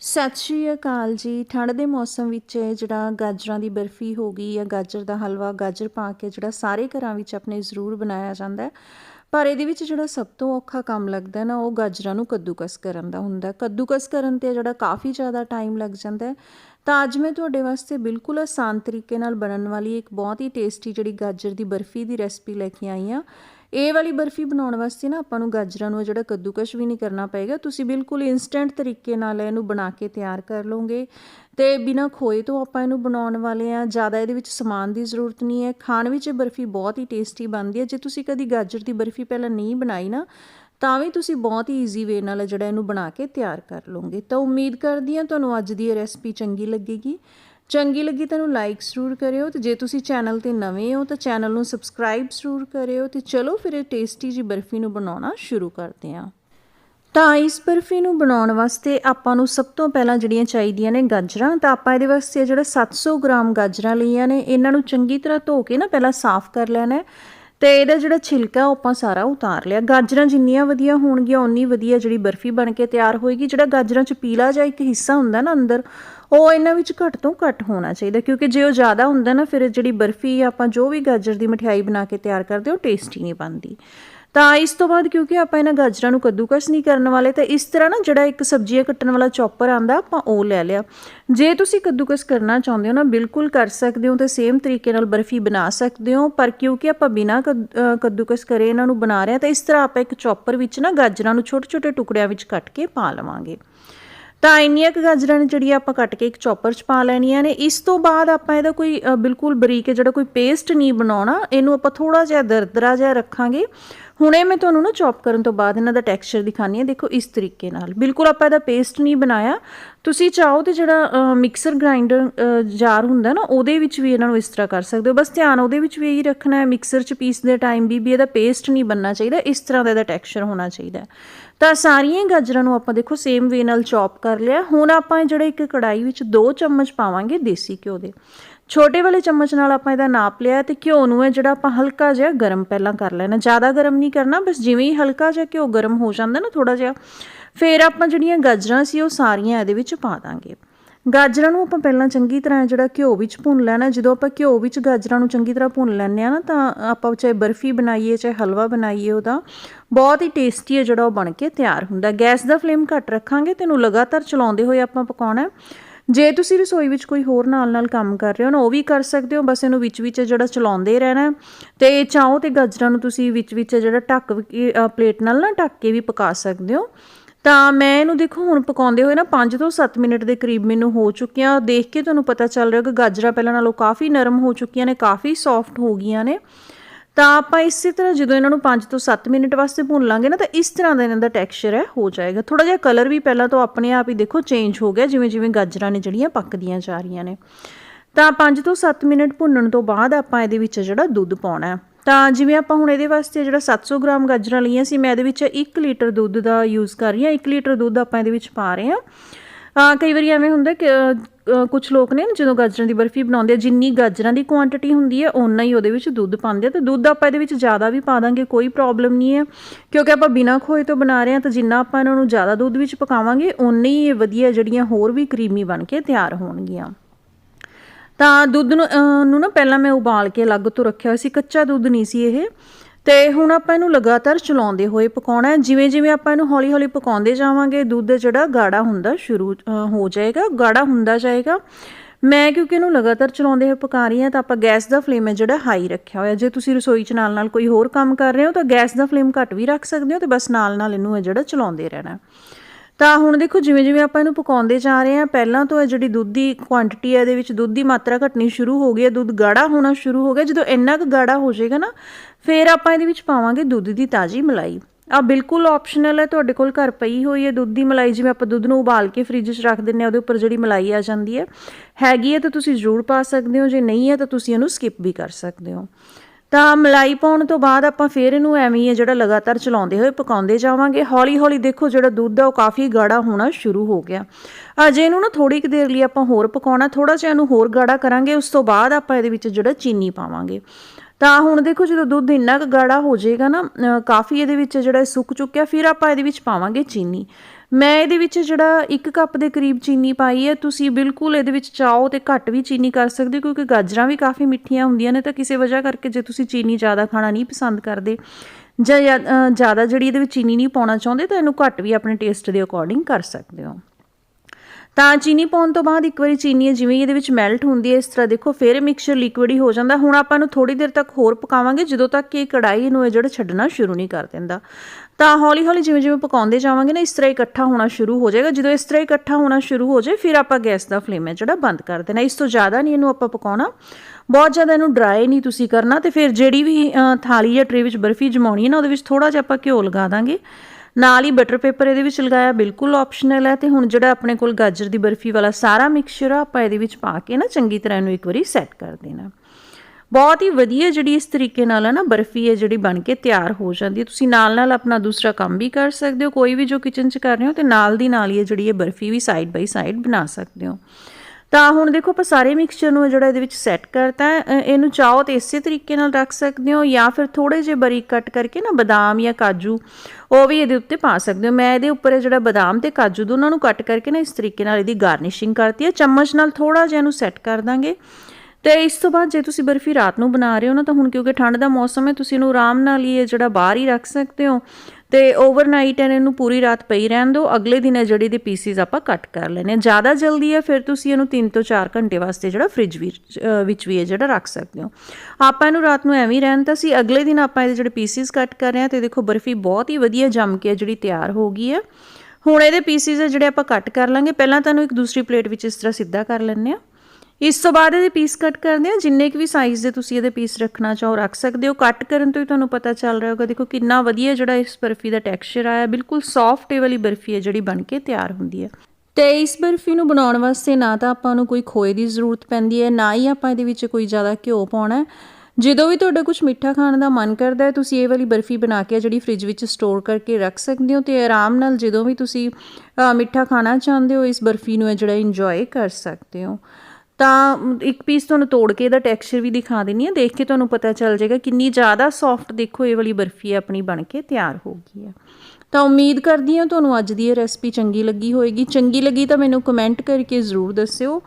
ਸਤਿ ਸ਼੍ਰੀ ਅਕਾਲ ਜੀ। ਠੰਡ ਦੇ ਮੌਸਮ ਵਿੱਚ ਜਿਹੜਾ ਗਾਜਰਾਂ ਦੀ ਬਰਫੀ ਹੋ ਗਈ ਜਾਂ ਗਾਜਰ ਦਾ ਹਲਵਾ, ਗਾਜਰ ਪਾ ਕੇ ਜਿਹੜਾ ਸਾਰੇ ਘਰਾਂ ਵਿੱਚ ਆਪਣੇ ਜ਼ਰੂਰ ਬਣਾਇਆ ਜਾਂਦਾ ਹੈ। ਪਰ ਇਹਦੇ ਵਿੱਚ ਜਿਹੜਾ ਸਭ ਤੋਂ ਔਖਾ ਕੰਮ ਲੱਗਦਾ ਨਾ, ਉਹ ਗਾਜਰਾਂ ਨੂੰ ਕੱਦੂਕਸ ਕਰਨ ਦਾ ਹੁੰਦਾ ਕੱਦੂਕਸ ਕਰਨ ਤੇ ਜਿਹੜਾ ਕਾਫੀ ਜ਼ਿਆਦਾ ਟਾਈਮ ਲੱਗ ਜਾਂਦਾ ਤਾਂ ਅੱਜ ਮੈਂ ਤੁਹਾਡੇ ਵਾਸਤੇ ਬਿਲਕੁਲ ਆਸਾਨ ਤਰੀਕੇ ਨਾਲ ਬਣਨ ਵਾਲੀ ਇੱਕ ਬਹੁਤ ਹੀ ਟੇਸਟੀ ਜਿਹੜੀ ਗਾਜਰ ਦੀ ਬਰਫੀ ਦੀ ਰੈਸਪੀ ਲੈ ਕੇ ਆਈ ਹਾਂ। ਇਹ ਵਾਲੀ ਬਰਫੀ ਬਣਾਉਣ ਵਾਸਤੇ ਨਾ ਆਪਾਂ ਨੂੰ ਗਾਜਰਾਂ ਨੂੰ ਜਿਹੜਾ ਕੱਦੂਕਸ਼ ਵੀ ਨਹੀਂ ਕਰਨਾ ਪਏਗਾ, ਤੁਸੀਂ ਬਿਲਕੁਲ ਇਨਸਟੈਂਟ ਤਰੀਕੇ ਨਾਲ ਇਹਨੂੰ ਬਣਾ ਕੇ ਤਿਆਰ ਕਰ ਲਓਗੇ ਤੇ ਬਿਨਾ ਖੋਏ ਤੋਂ ਆਪਾਂ ਇਹਨੂੰ ਬਣਾਉਣ ਵਾਲੇ ਆ ਜ਼ਿਆਦਾ ਇਹਦੇ ਵਿੱਚ ਸਮਾਨ ਦੀ ਜ਼ਰੂਰਤ ਨਹੀਂ ਹੈ। ਖਾਣ ਵਿੱਚ ਇਹ ਬਰਫੀ ਬਹੁਤ ਹੀ ਟੇਸਟੀ ਬਣਦੀ ਹੈ। ਜੇ ਤੁਸੀਂ ਕਦੀ ਗਾਜਰ ਦੀ ਬਰਫੀ ਪਹਿਲਾਂ ਨਹੀਂ ਬਣਾਈ ਨਾ, ਤਾਂ ਵੀ ਤੁਸੀਂ ਬਹੁਤ ਹੀ ਈਜ਼ੀ ਵੇ ਨਾਲ ਜਿਹੜਾ ਇਹਨੂੰ ਬਣਾ ਕੇ ਤਿਆਰ ਕਰ ਲਓਗੇ। ਤਾਂ ਉਮੀਦ ਕਰਦੀ ਹਾਂ ਤੁਹਾਨੂੰ ਅੱਜ ਦੀ ਇਹ ਰੈਸਪੀ ਚੰਗੀ ਲੱਗੇਗੀ। ਚੰਗੀ ਲੱਗੀ ਤਾਂ ਨੂੰ ਲਾਈਕ ਜ਼ਰੂਰ ਕਰਿਓ ਤੇ ਜੇ ਤੁਸੀਂ ਚੈਨਲ ਤੇ ਨਵੇਂ ਹੋ ਤਾਂ ਚੈਨਲ ਨੂੰ ਸਬਸਕ੍ਰਾਈਬ ਜ਼ਰੂਰ ਕਰਿਓ ਤੇ ਚਲੋ ਫਿਰ ਇਹ ਟੇਸਟੀ ਜੀ ਬਰਫੀ ਨੂੰ ਬਣਾਉਣਾ ਸ਼ੁਰੂ ਕਰਦੇ ਹਾਂ। ਤਾਂ ਇਸ ਬਰਫੀ ਨੂੰ ਬਣਾਉਣ ਵਾਸਤੇ ਆਪਾਂ ਨੂੰ ਸਭ ਤੋਂ ਪਹਿਲਾਂ ਜਿਹੜੀਆਂ ਚਾਹੀਦੀਆਂ ਨੇ ਗਾਜਰਾਂ, ਤਾਂ ਆਪਾਂ ਇਹਦੇ ਵਾਸਤੇ ਜਿਹੜਾ 700 ਗ੍ਰਾਮ ਗਾਜਰਾਂ ਲਈਆਂ ਨੇ, ਇਹਨਾਂ ਨੂੰ ਚੰਗੀ ਤਰ੍ਹਾਂ ਧੋ ਕੇ ਨਾ ਪਹਿਲਾਂ ਸਾਫ਼ ਕਰ ਲੈਣਾ ਹੈ। ਤੇ ਇਹਦਾ ਜਿਹੜਾ ਛਿਲਕਾ ਉਹ ਆਪਾਂ ਸਾਰਾ ਉਤਾਰ ਲਿਆ। ਗਾਜਰਾਂ ਜਿੰਨੀਆਂ ਵਧੀਆ ਹੋਣਗੀਆਂ, ਓਨੀ ਵਧੀਆ ਜਿਹੜੀ ਬਰਫੀ ਬਣ ਕੇ ਤਿਆਰ ਹੋਏਗੀ। ਜਿਹੜਾ ਗਾਜਰਾਂ 'ਚ ਪੀਲਾ ਜਿਹਾ ਇੱਕ ਹਿੱਸਾ ਹੁੰਦਾ ਨਾ ਅੰਦਰ, ਉਹ ਇਹਨਾਂ ਵਿੱਚ ਘੱਟ ਤੋਂ ਘੱਟ ਹੋਣਾ ਚਾਹੀਦਾ, ਕਿਉਂਕਿ ਜੇ ਉਹ ਜ਼ਿਆਦਾ ਹੁੰਦਾ ਨਾ, ਫਿਰ ਜਿਹੜੀ ਬਰਫੀ ਆਪਾਂ ਜੋ ਵੀ ਗਾਜਰ ਦੀ ਮਠਿਆਈ ਬਣਾ ਕੇ ਤਿਆਰ ਕਰਦੇ, ਉਹ ਟੇਸਟੀ ਨਹੀਂ ਬਣਦੀ। ਤਾਂ ਇਸ ਤੋਂ ਬਾਅਦ ਕਿਉਂਕਿ ਆਪਾਂ ਇਹਨਾਂ ਗਾਜਰਾਂ ਨੂੰ ਕੱਦੂਕਸ ਨਹੀਂ ਕਰਨ ਵਾਲੇ, ਤਾਂ ਇਸ ਤਰ੍ਹਾਂ ਨਾ ਜਿਹੜਾ ਇੱਕ ਸਬਜ਼ੀਆਂ ਕੱਟਣ ਵਾਲਾ ਚੌਪਰ ਆਂਦਾ, ਆਪਾਂ ਉਹ ਲੈ ਲਿਆ। ਜੇ ਤੁਸੀਂ ਕੱਦੂਕਸ ਕਰਨਾ ਚਾਹੁੰਦੇ ਹੋ ਨਾ, ਬਿਲਕੁਲ ਕਰ ਸਕਦੇ ਹੋ ਤੇ ਸੇਮ ਤਰੀਕੇ ਨਾਲ ਬਰਫੀ ਬਣਾ ਸਕਦੇ ਹੋ, ਪਰ ਕਿਉਂਕਿ ਆਪਾਂ ਬਿਨਾ ਕੱਦੂਕਸ ਕਰੇ ਇਹਨਾਂ ਨੂੰ ਬਣਾ ਰਹੇ ਹਾਂ, ਤਾਂ ਇਸ ਤਰ੍ਹਾਂ ਆਪਾਂ ਇੱਕ ਚੌਪਰ ਵਿੱਚ ਨਾ ਗਾਜਰਾਂ ਨੂੰ ਛੋਟੇ-ਛੋਟੇ ਟੁਕੜਿਆਂ ਵਿੱਚ ਕੱਟ ਕੇ ਪਾ ਲਵਾਂਗੇ। ਤਾਂ ਇੰਨੀਆਂ ਕੁ ਗਾਜਰਾਂ ਨੇ ਜਿਹੜੀਆਂ ਆਪਾਂ ਕੱਟ ਕੇ ਇੱਕ ਚੌਪਰ 'ਚ ਪਾ ਲੈਣੀਆਂ ਨੇ। ਇਸ ਤੋਂ ਬਾਅਦ ਆਪਾਂ ਇਹਦਾ ਕੋਈ ਬਿਲਕੁਲ ਬਰੀਕ, ਜਿਹੜਾ ਕੋਈ ਪੇਸਟ ਨਹੀਂ ਬਣਾਉਣਾ, ਇਹਨੂੰ ਆਪਾਂ ਥੋੜਾ ਜਿਹਾ ਦਰਦਰਾ ਜਿਹਾ ਰੱਖਾਂਗੇ। ਹੁਣੇ ਮੈਂ ਤੁਹਾਨੂੰ ਨਾ ਚੌਪ ਕਰਨ ਤੋਂ ਬਾਅਦ ਇਹਨਾਂ ਦਾ ਟੈਕਸਚਰ ਦਿਖਾਣੀ ਹੈ। ਦੇਖੋ, ਇਸ ਤਰੀਕੇ ਨਾਲ। ਬਿਲਕੁਲ ਆਪਾਂ ਇਹਦਾ ਪੇਸਟ ਨਹੀਂ ਬਣਾਇਆ। ਤੁਸੀਂ ਚਾਹੋ ਤੇ ਜਿਹੜਾ ਮਿਕਸਰ ਗ੍ਰਾਈਂਡਰ ਜਾਰ ਹੁੰਦਾ ਨਾ, ਉਹਦੇ ਵਿੱਚ ਵੀ ਇਹਨਾਂ ਨੂੰ ਇਸ ਤਰ੍ਹਾਂ ਕਰ ਸਕਦੇ ਹੋ। ਬਸ ਧਿਆਨ ਉਹਦੇ ਵਿੱਚ ਵੀ ਇਹੀ ਰੱਖਣਾ ਹੈ। ਮਿਕਸਰ 'ਚ ਪੀਸਦੇ ਟਾਈਮ ਵੀ ਵੀ ਇਹਦਾ ਪੇਸਟ ਨਹੀਂ ਬਣਨਾ ਚਾਹੀਦਾ। ਇਸ ਤਰ੍ਹਾਂ ਦਾ ਇਹਦਾ ਟੈਕਸਚਰ ਹੋਣਾ ਚਾਹੀਦਾ ਤਾਂ ਸਾਰੀਆਂ ਗਾਜਰਾਂ ਨੂੰ ਆਪਾਂ ਦੇਖੋ ਸੇਮ ਵੇ ਨਾਲ ਚੌਪ ਕਰ ਲਿਆ। ਹੁਣ ਆਪਾਂ ਜਿਹੜਾ ਇੱਕ ਕੜਾਈ ਵਿੱਚ 2 ਚਮਚ ਪਾਵਾਂਗੇ ਦੇਸੀ ਘਿਓ ਦੇ। ਛੋਟੇ ਵਾਲੇ ਚਮਚ ਨਾਲ ਆਪਾਂ ਇਹਦਾ ਨਾਪ ਲਿਆ ਤੇ ਘਿਓ ਨੂੰ ਹੈ ਜਿਹੜਾ ਆਪਾਂ ਹਲਕਾ ਜਿਹਾ ਗਰਮ ਪਹਿਲਾਂ ਕਰ ਲੈਣਾ। ਜ਼ਿਆਦਾ ਗਰਮ ਨਹੀਂ ਕਰਨਾ, ਬਸ ਜਿਵੇਂ ਹੀ ਹਲਕਾ ਜਿਹਾ ਘਿਓ ਗਰਮ ਹੋ ਜਾਂਦਾ ਨਾ ਥੋੜਾ ਜਿਹਾ, ਫਿਰ ਆਪਾਂ ਜਿਹੜੀਆਂ ਗਾਜਰਾਂ ਸੀ ਉਹ ਸਾਰੀਆਂ ਇਹਦੇ ਵਿੱਚ ਪਾ ਦਾਂਗੇ। ਗਾਜਰਾਂ ਨੂੰ ਆਪਾਂ ਪਹਿਲਾਂ ਚੰਗੀ ਤਰ੍ਹਾਂ ਜਿਹੜਾ ਘਿਓ ਵਿੱਚ ਭੁੰਨ ਲੈਣਾ, ਜਦੋਂ ਆਪਾਂ ਘਿਓ ਵਿੱਚ ਗਾਜਰਾਂ ਨੂੰ ਚੰਗੀ ਤਰ੍ਹਾਂ ਭੁੰਨ ਲੈਂਦੇ ਆ ਨਾ, ਤਾਂ ਆਪਾਂ ਚਾਹੇ ਬਰਫੀ ਬਣਾਈਏ, ਚਾਹੇ ਹਲਵਾ ਬਣਾਈਏ, ਉਹਦਾ ਬਹੁਤ ਹੀ ਟੇਸਟੀ ਹੈ ਜਿਹੜਾ ਉਹ ਬਣ ਕੇ ਤਿਆਰ ਹੁੰਦਾ। ਗੈਸ ਦਾ ਫਲੇਮ ਘੱਟ ਰੱਖਾਂਗੇ, ਤੇ ਇਹਨੂੰ ਲਗਾਤਾਰ ਚਲਾਉਂਦੇ ਹੋਏ ਆਪਾਂ ਪਕਾਉਣਾ ਜੇ ਤੁਸੀਂ ਰਸੋਈ ਵਿੱਚ ਕੋਈ ਹੋਰ ਨਾਲ-ਨਾਲ ਕੰਮ ਕਰ ਰਹੇ ਹੋ ਨਾ, ਉਹ ਵੀ ਕਰ ਸਕਦੇ ਹੋ, ਬਸ ਇਹਨੂੰ ਵਿੱਚ-ਵਿੱਚ ਜਿਹੜਾ ਚਲਾਉਂਦੇ ਰਹਿਣਾ ਤੇ ਚਾਹੋ ਤੇ ਗਾਜਰਾਂ ਨੂੰ ਤੁਸੀਂ ਵਿੱਚ-ਵਿੱਚ ਜਿਹੜਾ ਢੱਕ ਪਲੇਟ ਨਾਲ ਨਾ ਢੱਕ ਕੇ ਵੀ ਪਕਾ ਸਕਦੇ ਹੋ। ਤਾਂ ਮੈਂ ਇਹਨੂੰ ਦੇਖੋ ਹੁਣ ਪਕਾਉਂਦੇ ਹੋਏ ਨਾ 5 ਤੋਂ 7 ਮਿੰਟ ਦੇ ਕਰੀਬ ਮੈਨੂੰ ਹੋ ਚੁੱਕਿਆ, ਦੇਖ ਕੇ ਤੁਹਾਨੂੰ ਪਤਾ ਚੱਲ ਰਿਹਾ ਕਿ ਗਾਜਰਾਂ ਪਹਿਲਾਂ ਨਾਲੋਂ ਕਾਫੀ ਨਰਮ ਹੋ ਚੁੱਕੀਆਂ ਨੇ, ਕਾਫੀ ਸੌਫਟ ਹੋ ਗਈਆਂ ਨੇ। ਤਾਂ ਆਪਾਂ ਇਸੇ ਤਰ੍ਹਾਂ ਜਦੋਂ ਇਹਨਾਂ ਨੂੰ 5 ਤੋਂ 7 ਮਿੰਟ ਵਾਸਤੇ ਭੁੰਨ ਲਾਂਗੇ ਨਾ, ਤਾਂ ਇਸ ਤਰ੍ਹਾਂ ਦਾ ਇਹਨਾਂ ਦਾ ਟੈਕਸਚਰ ਹੈ, ਹੋ ਜਾਏਗਾ। ਥੋੜਾ ਜਿਹਾ ਕਲਰ ਵੀ ਪਹਿਲਾਂ ਤੋਂ ਆਪਣੇ ਆਪ ਹੀ ਦੇਖੋ ਚੇਂਜ ਹੋ ਗਿਆ, ਜਿਵੇਂ ਜਿਵੇਂ ਗਾਜਰਾਂ ਨੇ ਜਿਹੜੀਆਂ ਪੱਕਦੀਆਂ ਜਾ ਰਹੀਆਂ ਨੇ। ਤਾਂ 5 ਤੋਂ 7 ਮਿੰਟ ਭੁੰਨਣ ਤੋਂ ਬਾਅਦ ਆਪਾਂ ਇਹਦੇ ਵਿੱਚ ਜਿਹੜਾ ਦੁੱਧ ਪਾਉਣਾ ਤਾਂ ਜਿਵੇਂ ਆਪਾਂ ਹੁਣ ਇਹਦੇ ਵਾਸਤੇ ਜਿਹੜਾ 700 ਗ੍ਰਾਮ ਗਾਜਰਾਂ ਲਈਆਂ ਸੀ, ਮੈਂ ਇਹਦੇ ਵਿੱਚ 1 ਲੀਟਰ ਦੁੱਧ ਦਾ ਯੂਜ਼ ਕਰ ਰਹੀ ਹਾਂ 1 ਲੀਟਰ ਦੁੱਧ ਆਪਾਂ ਇਹਦੇ ਵਿੱਚ ਪਾ ਰਹੇ ਹਾਂ। ਕਈ ਵਾਰੀ ਐਵੇਂ ਹੁੰਦਾ ਕਿ ਕੁਝ ਲੋਕ ਨੇ ਜਦੋਂ ਗਾਜਰਾਂ ਦੀ ਬਰਫੀ ਬਣਾਉਂਦੇ ਆ, ਜਿੰਨੀ ਗਾਜਰਾਂ ਦੀ ਕੁਆਂਟੀਟੀ ਹੁੰਦੀ ਹੈ, ਓਨਾ ਹੀ ਉਹਦੇ ਵਿੱਚ ਦੁੱਧ ਪਾਉਂਦੇ ਆ ਤੇ ਦੁੱਧ ਆਪਾਂ ਇਹਦੇ ਵਿੱਚ ਜ਼ਿਆਦਾ ਵੀ ਪਾ ਦਾਂਗੇ, ਕੋਈ ਪ੍ਰੋਬਲਮ ਨਹੀਂ ਹੈ। ਕਿਉਂਕਿ ਆਪਾਂ ਬਿਨਾ ਖੋਏ ਤੋਂ ਬਣਾ ਰਹੇ ਹਾਂ, ਤਾਂ ਜਿੰਨਾ ਆਪਾਂ ਇਹਨਾਂ ਨੂੰ ਜ਼ਿਆਦਾ ਦੁੱਧ ਵਿੱਚ ਪਕਾਵਾਂਗੇ, ਓਨੀ ਹੀ ਇਹ ਵਧੀਆ ਜਿਹੜੀਆਂ ਹੋਰ ਵੀ ਕਰੀਮੀ ਬਣ ਕੇ ਤਿਆਰ ਹੋਣਗੀਆਂ। ਤਾਂ ਦੁੱਧ ਨੂੰ ਨਾ ਪਹਿਲਾਂ ਮੈਂ ਉਬਾਲ ਕੇ ਅਲੱਗ ਤੋਂ ਰੱਖਿਆ ਹੋਇਆ ਸੀ, ਕੱਚਾ ਦੁੱਧ ਨਹੀਂ ਸੀ ਇਹ। ਤੇ ਹੁਣ ਆਪਾਂ ਇਹਨੂੰ ਲਗਾਤਾਰ ਚਲਾਉਂਦੇ ਹੋਏ ਪਕਾਉਣਾ ਹੈ। ਜਿਵੇਂ ਜਿਵੇਂ ਆਪਾਂ ਇਹਨੂੰ ਹੌਲੀ-ਹੌਲੀ ਪਕਾਉਂਦੇ ਜਾਵਾਂਗੇ, ਦੁੱਧ ਜਿਹੜਾ ਗਾੜਾ ਹੁੰਦਾ ਸ਼ੁਰੂ ਹੋ ਜਾਏਗਾ, ਗਾੜਾ ਹੁੰਦਾ ਜਾਏਗਾ। ਮੈਂ ਕਿਉਂਕਿ ਇਹਨੂੰ ਲਗਾਤਾਰ ਚਲਾਉਂਦੇ ਹੋਏ ਪਕਾ ਰਹੀ ਹਾਂ ਤਾਂ ਆਪਾਂ ਗੈਸ ਦਾ ਫਲੇਮ ਹੈ ਜਿਹੜਾ ਹਾਈ ਰੱਖਿਆ ਹੋਇਆ। ਜੇ ਤੁਸੀਂ ਰਸੋਈ 'ਚ ਨਾਲ-ਨਾਲ ਕੋਈ ਹੋਰ ਕੰਮ ਕਰ ਰਹੇ ਹੋ ਤਾਂ ਗੈਸ ਦਾ ਫਲੇਮ ਘੱਟ ਵੀ ਰੱਖ ਸਕਦੇ ਹੋ ਤੇ ਬਸ ਨਾਲ-ਨਾਲ ਇਹਨੂੰ ਹੈ ਜਿਹੜਾ ਚਲਾਉਂਦੇ ਰਹਿਣਾ ਤਾਂ ਹੁਣ ਦੇਖੋ, ਜਿਵੇਂ ਜਿਵੇਂ ਆਪਾਂ ਇਹਨੂੰ ਪਕਾਉਂਦੇ ਜਾ ਰਹੇ ਹਾਂ, ਪਹਿਲਾਂ ਤੋਂ ਇਹ ਜਿਹੜੀ ਦੁੱਧ ਦੀ ਕੁਆਂਟੀਟੀ ਹੈ ਇਹਦੇ ਵਿੱਚ ਦੁੱਧ ਦੀ ਮਾਤਰਾ ਘਟਣੀ ਸ਼ੁਰੂ ਹੋ ਗਈ ਹੈ, ਦੁੱਧ ਗਾੜਾ ਹੋਣਾ ਸ਼ੁਰੂ ਹੋ ਗਿਆ। ਜਦੋਂ ਇੰਨਾ ਕੁ ਗਾੜਾ ਹੋ ਜਾਏਗਾ ਨਾ, ਫਿਰ ਆਪਾਂ ਇਹਦੇ ਵਿੱਚ ਪਾਵਾਂਗੇ ਦੁੱਧ ਦੀ ਤਾਜ਼ੀ ਮਲਾਈ। ਆ ਬਿਲਕੁਲ ਆਪਸ਼ਨਲ ਹੈ, ਤੁਹਾਡੇ ਕੋਲ ਘਰ ਪਈ ਹੋਈ ਹੈ ਦੁੱਧ ਦੀ ਮਲਾਈ, ਜਿਵੇਂ ਆਪਾਂ ਦੁੱਧ ਨੂੰ ਉਬਾਲ ਕੇ ਫ੍ਰਿਜ 'ਚ ਰੱਖ ਦਿੰਨੇ ਆ ਉਹਦੇ ਉੱਪਰ ਜਿਹੜੀ ਮਲਾਈ ਆ ਜਾਂਦੀ ਹੈ। ਹੈਗੀ ਹੈ ਤਾਂ ਤੁਸੀਂ ਜ਼ਰੂਰ ਪਾ ਸਕਦੇ ਹੋ, ਜੇ ਨਹੀਂ ਹੈ ਤਾਂ ਤੁਸੀਂ ਇਹਨੂੰ ਸਕਿਪ ਵੀ ਕਰ ਸਕਦੇ ਹੋ। ਤਾਂ ਮਲਾਈ ਪਾਉਣ ਤੋਂ ਬਾਅਦ ਆਪਾਂ ਫੇਰ ਇਹਨੂੰ ਐਵੇਂ ਹੀ ਜਿਹੜਾ ਲਗਾਤਾਰ ਚਲਾਉਂਦੇ ਹੋਏ ਪਕਾਉਂਦੇ ਜਾਵਾਂਗੇ। ਹੌਲੀ ਹੌਲੀ ਦੇਖੋ ਜਿਹੜਾ ਦੁੱਧ ਆ ਉਹ ਕਾਫੀ ਗਾੜਾ ਹੋਣਾ ਸ਼ੁਰੂ ਹੋ ਗਿਆ। ਅਜੇ ਇਹਨੂੰ ਨਾ ਥੋੜੀ ਕੁ ਦੇਰ ਲਈ ਆਪਾਂ ਹੋਰ ਪਕਾਉਣਾ ਥੋੜਾ ਜਿਹਾ ਇਹਨੂੰ ਹੋਰ ਗਾੜਾ ਕਰਾਂਗੇ, ਉਸ ਤੋਂ ਬਾਅਦ ਆਪਾਂ ਇਹਦੇ ਵਿੱਚ ਜਿਹੜਾ ਚੀਨੀ ਪਾਵਾਂਗੇ। ਤਾਂ ਹੁਣ ਦੇਖੋ ਜਦੋਂ ਦੁੱਧ ਇੰਨਾ ਕੁ ਗਾੜਾ ਹੋ ਜਾਏਗਾ ਨਾ ਕਾਫੀ ਇਹਦੇ ਵਿੱਚ ਜਿਹੜਾ ਸੁੱਕ ਚੁੱਕਿਆ, ਫਿਰ ਆਪਾਂ ਇਹਦੇ ਵਿੱਚ ਪਾਵਾਂਗੇ ਚੀਨੀ। ਮੈਂ ਇਹਦੇ ਵਿੱਚ ਜਿਹੜਾ 1 ਕੱਪ ਦੇ ਕਰੀਬ ਚੀਨੀ ਪਾਈ ਹੈ, ਤੁਸੀਂ ਬਿਲਕੁਲ ਇਹਦੇ ਵਿੱਚ ਚਾਹੋ ਤੇ ਘੱਟ ਵੀ ਚੀਨੀ ਕਰ ਸਕਦੇ ਹੋ, ਕਿਉਂਕਿ ਗਾਜਰਾਂ ਵੀ ਕਾਫੀ ਮਿੱਠੀਆਂ ਹੁੰਦੀਆਂ ਨੇ, ਤਾਂ ਕਿਸੇ ਵਜ੍ਹਾ ਕਰਕੇ ਜੇ ਤੁਸੀਂ ਚੀਨੀ ਜ਼ਿਆਦਾ ਖਾਣਾ ਨਹੀਂ ਪਸੰਦ ਕਰਦੇ ਜਾਂ ਜ਼ਿਆਦਾ ਜਿਹੜੀ ਇਹਦੇ ਵਿੱਚ ਚੀਨੀ ਨਹੀਂ ਪਾਉਣਾ ਚਾਹੁੰਦੇ, ਤਾਂ ਇਹਨੂੰ ਘੱਟ ਵੀ ਆਪਣੇ ਟੇਸਟ ਦੇ ਅਕੋਰਡਿੰਗ ਕਰ ਸਕਦੇ ਹੋ। ਤਾਂ ਚੀਨੀ ਪਾਉਣ ਤੋਂ ਬਾਅਦ ਇੱਕ ਵਾਰੀ ਚੀਨੀ ਹੈ ਜਿਵੇਂ ਇਹਦੇ ਵਿੱਚ ਮੈਲਟ ਹੁੰਦੀ ਹੈ, ਇਸ ਤਰ੍ਹਾਂ ਦੇਖੋ, ਫਿਰ ਮਿਕਸਚਰ ਲਿਕਵਿਡ ਹੀ ਹੋ ਜਾਂਦਾ। ਹੁਣ ਆਪਾਂ ਨੂੰ ਥੋੜੀ ਦੇਰ ਤੱਕ ਹੋਰ ਪਕਾਵਾਂਗੇ, ਜਦੋਂ ਤੱਕ ਕਿ ਇਹ ਕੜਾਈ ਨੂੰ ਇਹ ਜਿਹੜਾ ਛੱਡਣਾ ਸ਼ੁਰੂ ਨਹੀਂ ਕਰ ਦਿੰਦਾ। ਤਾਂ ਹੌਲੀ ਹੌਲੀ ਜਿਵੇਂ ਜਿਵੇਂ ਪਕਾਉਂਦੇ ਜਾਵਾਂਗੇ ਨਾ, ਇਸ ਤਰ੍ਹਾਂ ਇਕੱਠਾ ਹੋਣਾ ਸ਼ੁਰੂ ਹੋ ਜਾਏਗਾ। ਜਦੋਂ ਇਸ ਤਰ੍ਹਾਂ ਇਕੱਠਾ ਹੋਣਾ ਸ਼ੁਰੂ ਹੋ ਜਾਏ, ਫਿਰ ਆਪਾਂ ਗੈਸ ਦਾ ਫਲੇਮ ਹੈ ਜਿਹੜਾ ਬੰਦ ਕਰ ਦੇਣਾ। ਇਸ ਤੋਂ ਜ਼ਿਆਦਾ ਨਹੀਂ ਇਹਨੂੰ ਆਪਾਂ ਪਕਾਉਣਾ। ਬਹੁਤ ਜ਼ਿਆਦਾ ਇਹਨੂੰ ਡਰਾਈ ਨਹੀਂ ਤੁਸੀਂ ਕਰਨਾ। ਤੇ ਫਿਰ ਜਿਹੜੀ ਵੀ ਥਾਲੀ ਜਾਂ ਟਰੇ ਵਿੱਚ ਬਰਫੀ ਜਮਾਉਣੀ ਹੈ ਨਾ, ਉਹਦੇ ਵਿੱਚ ਥੋੜਾ ਜਿਹਾ ਆਪਾਂ ਘਿਓ ਲਗਾ ਦਾਂਗੇ। ਨਾਲ ਹੀ ਬਟਰ ਪੇਪਰ ਇਹਦੇ ਵਿੱਚ ਲਗਾਇਆ, ਬਿਲਕੁਲ ਆਪਸ਼ਨਲ ਹੈ ਤੇ ਹੁਣ ਜਿਹੜਾ ਆਪਣੇ ਕੋਲ ਗਾਜਰ ਦੀ ਬਰਫੀ ਵਾਲਾ ਸਾਰਾ ਮਿਕਸਚਰ ਆ, ਆਪਾਂ ਇਹਦੇ ਵਿੱਚ ਪਾ ਕੇ ਨਾ ਚੰਗੀ ਤਰ੍ਹਾਂ ਇਹਨੂੰ ਇੱਕ ਵਾਰੀ ਸੈੱਟ ਕਰ ਦੇਣਾ। ਬਹੁਤ ਹੀ ਵਧੀਆ ਜਿਹੜੀ ਇਸ ਤਰੀਕੇ ਨਾਲ ਹੈ ਨਾ ਬਰਫੀ ਹੈ ਜਿਹੜੀ ਬਣ ਕੇ ਤਿਆਰ ਹੋ ਜਾਂਦੀ ਹੈ। ਤੁਸੀਂ ਨਾਲ ਨਾਲ ਆਪਣਾ ਦੂਸਰਾ ਕੰਮ ਵੀ ਕਰ ਸਕਦੇ ਹੋ, ਕੋਈ ਵੀ ਜੋ ਕਿਚਨ 'ਚ ਕਰ ਰਹੇ ਹੋ ਤੇ ਨਾਲ ਦੀ ਨਾਲ ਹੀ ਇਹ ਜਿਹੜੀ ਇਹ ਬਰਫੀ ਵੀ ਸਾਈਡ ਬਾਈ ਸਾਈਡ ਬਣਾ ਸਕਦੇ ਹੋ। ਤਾਂ ਹੁਣ ਦੇਖੋ ਆਪਾਂ ਸਾਰੇ ਮਿਕਸਚਰ ਨੂੰ ਜਿਹੜਾ ਇਹਦੇ ਵਿੱਚ ਸੈੱਟ ਕਰਤਾ ਇਹਨੂੰ ਚਾਹੋ ਤੇ ਇਸੇ ਤਰੀਕੇ ਨਾਲ ਰੱਖ ਸਕਦੇ ਹੋ ਜਾਂ ਫਿਰ ਥੋੜੇ ਜਿਹੇ ਬਰੀਕ ਕੱਟ ਕਰਕੇ ਨਾ ਬਦਾਮ ਜਾਂ ਕਾਜੂ, ਉਹ ਵੀ ਇਹਦੇ ਉੱਤੇ ਪਾ ਸਕਦੇ ਹੋ। ਮੈਂ ਇਹਦੇ ਉੱਪਰ ਜਿਹੜਾ ਬਦਾਮ ਤੇ ਕਾਜੂ ਦੋਨਾਂ ਨੂੰ ਕੱਟ ਕਰਕੇ ਨਾ ਇਸ ਤਰੀਕੇ ਨਾਲ ਇਹਦੀ ਗਾਰਨਿਸ਼ਿੰਗ ਕਰਤੀ ਹੈ। ਚਮਚ ਨਾਲ ਥੋੜਾ ਜਿਹਾ ਇਹਨੂੰ ਸੈੱਟ ਕਰ ਦਾਂਗੇ। ਤੇ ਇਸ ਤੋਂ ਬਾਅਦ ਜੇ ਤੁਸੀਂ ਬਰਫੀ ਰਾਤ ਨੂੰ ਬਣਾ ਰਹੇ ਹੋ ਨਾ, ਤਾਂ ਹੁਣ ਕਿਉਂਕਿ ਠੰਡ ਦਾ ਮੌਸਮ ਹੈ, ਤੁਸੀਂ ਇਹਨੂੰ ਆਰਾਮ ਨਾਲ ਹੀ ਇਹ ਜਿਹੜਾ ਬਾਹਰ ਹੀ ਰੱਖ ਸਕਦੇ ਹੋ। ਤੇ ਓਵਰਨਾਈਟ ਇਹਨੂੰ ਪੂਰੀ ਰਾਤ ਪਈ ਰਹਿਣ ਦਿਓ। ਅਗਲੇ ਦਿਨ ਹੈ ਜਿਹੜੀ ਦੇ ਪੀਸਿਸ ਆਪਾਂ ਕੱਟ ਕਰ ਲੈਣੇ ਆ ਜ਼ਿਆਦਾ ਜਲਦੀ ਹੈ, ਫਿਰ ਤੁਸੀਂ ਇਹਨੂੰ 3 ਤੋਂ 4 ਘੰਟੇ ਵਾਸਤੇ ਜਿਹੜਾ ਫ੍ਰਿਜ ਵਿੱਚ ਵਿੱਚ ਵੀ ਇਹ ਜਿਹੜਾ ਰੱਖ ਸਕਦੇ ਹੋ। ਆਪਾਂ ਇਹਨੂੰ ਰਾਤ ਨੂੰ ਐਵੇਂ ਰਹਿਣ ਤਾਂ ਸੀ ਅਗਲੇ ਦਿਨ ਆਪਾਂ ਇਹਦੇ ਜਿਹੜੇ ਪੀਸਿਸ ਕੱਟ ਕਰ ਰਹੇ ਹਾਂ ਤੇ ਦੇਖੋ ਬਰਫੀ ਬਹੁਤ ਹੀ ਵਧੀਆ ਜੰਮ ਕੇ ਜਿਹੜੀ ਤਿਆਰ ਹੋ ਗਈ ਹੈ। ਹੁਣ ਇਹਦੇ ਪੀਸਿਸ ਜਿਹੜੇ ਆਪਾਂ ਕੱਟ ਕਰ ਲਾਂਗੇ। ਪਹਿਲਾਂ ਤੁਹਾਨੂੰ ਇੱਕ ਦੂਸਰੀ ਪਲੇਟ ਵਿੱਚ ਇਸ ਤਰ੍ਹਾਂ ਸਿੱਧਾ ਕਰ ਲੈਂਦੇ ਆ ਇਸ ਤੋਂ ਬਾਅਦ ਇਹਦੇ ਪੀਸ ਕੱਟ ਕਰਦੇ ਆ ਜਿੰਨੇ ਕੁ ਵੀ ਸਾਈਜ਼ ਦੇ ਤੁਸੀਂ ਇਹਦੇ ਪੀਸ ਰੱਖਣਾ ਚਾਹੋ, ਰੱਖ ਸਕਦੇ ਹੋ। ਕੱਟ ਕਰਨ ਤੋਂ ਹੀ ਤੁਹਾਨੂੰ ਪਤਾ ਚੱਲ ਰਿਹਾ ਹੋਗਾ ਦੇਖੋ ਕਿੰਨਾ ਵਧੀਆ ਜਿਹੜਾ ਇਸ ਬਰਫੀ ਦਾ ਟੈਕਸਚਰ ਆਇਆ। ਬਿਲਕੁਲ ਸੌਫਟ ਵਾਲੀ ਬਰਫੀ ਹੈ ਜਿਹੜੀ ਬਣ ਕੇ ਤਿਆਰ ਹੁੰਦੀ ਹੈ। ਤੇ ਇਸ ਬਰਫੀ ਨੂੰ ਬਣਾਉਣ ਵਾਸਤੇ ਨਾ ਤਾਂ ਆਪਾਂ ਨੂੰ ਕੋਈ ਖੋਏ ਦੀ ਜ਼ਰੂਰਤ ਪੈਂਦੀ ਹੈ, ਨਾ ਹੀ ਆਪਾਂ ਇਹਦੇ ਵਿੱਚ ਕੋਈ ਜ਼ਿਆਦਾ ਘਿਓ ਪਾਉਣਾ ਜਦੋਂ ਵੀ ਤੁਹਾਡਾ ਕੁਝ ਮਿੱਠਾ ਖਾਣ ਦਾ ਮਨ ਕਰਦਾ ਹੈ, ਤੁਸੀਂ ਇਹ ਵਾਲੀ ਬਰਫੀ ਬਣਾ ਕੇ ਜਿਹੜੀ ਫ੍ਰਿਜ ਵਿੱਚ ਸਟੋਰ ਕਰਕੇ ਰੱਖ ਸਕਦੇ ਹੋ ਤੇ ਆਰਾਮ ਨਾਲ ਜਦੋਂ ਵੀ ਤੁਸੀਂ ਮਿੱਠਾ ਖਾਣਾ ਚਾਹੁੰਦੇ ਹੋ, ਇਸ ਬਰਫੀ ਨੂੰ ਹੈ ਜਿਹੜਾ ਇੰਜੋਏ ਕਰ ਸਕਦੇ ਹੋ। ਤਾਂ ਇੱਕ ਪੀਸ ਤੁਹਾਨੂੰ ਤੋੜ ਕੇ ਇਹਦਾ ਟੈਕਸਚਰ ਵੀ ਦਿਖਾ ਦਿੰਨੀ ਆ ਦੇਖ ਕੇ ਤੁਹਾਨੂੰ ਪਤਾ ਚੱਲ ਜਾਏਗਾ ਕਿੰਨੀ ਜ਼ਿਆਦਾ ਸੌਫਟ ਦੇਖੋ, ਇਹ ਵਾਲੀ ਬਰਫੀ ਆਪਣੀ ਬਣ ਕੇ ਤਿਆਰ ਹੋ ਗਈ ਹੈ ਤਾਂ ਉਮੀਦ ਕਰਦੀ ਹਾਂ ਤੁਹਾਨੂੰ ਅੱਜ ਦੀ ਇਹ ਰੈਸਪੀ ਚੰਗੀ ਲੱਗੀ ਹੋਏਗੀ। ਚੰਗੀ ਲੱਗੀ ਤਾਂ ਮੈਨੂੰ ਕਮੈਂਟ ਕਰਕੇ ਜ਼ਰੂਰ ਦੱਸਿਓ।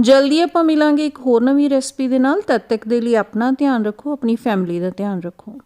ਜਲਦੀ ਆਪਾਂ ਮਿਲਾਂਗੇ ਇੱਕ ਹੋਰ ਨਵੀਂ ਰੈਸਪੀ ਦੇ ਨਾਲ। ਤਦ ਤੱਕ ਦੇ ਲਈ ਆਪਣਾ ਧਿਆਨ ਰੱਖੋ, ਆਪਣੀ ਫੈਮਿਲੀ ਦਾ ਧਿਆਨ ਰੱਖੋ।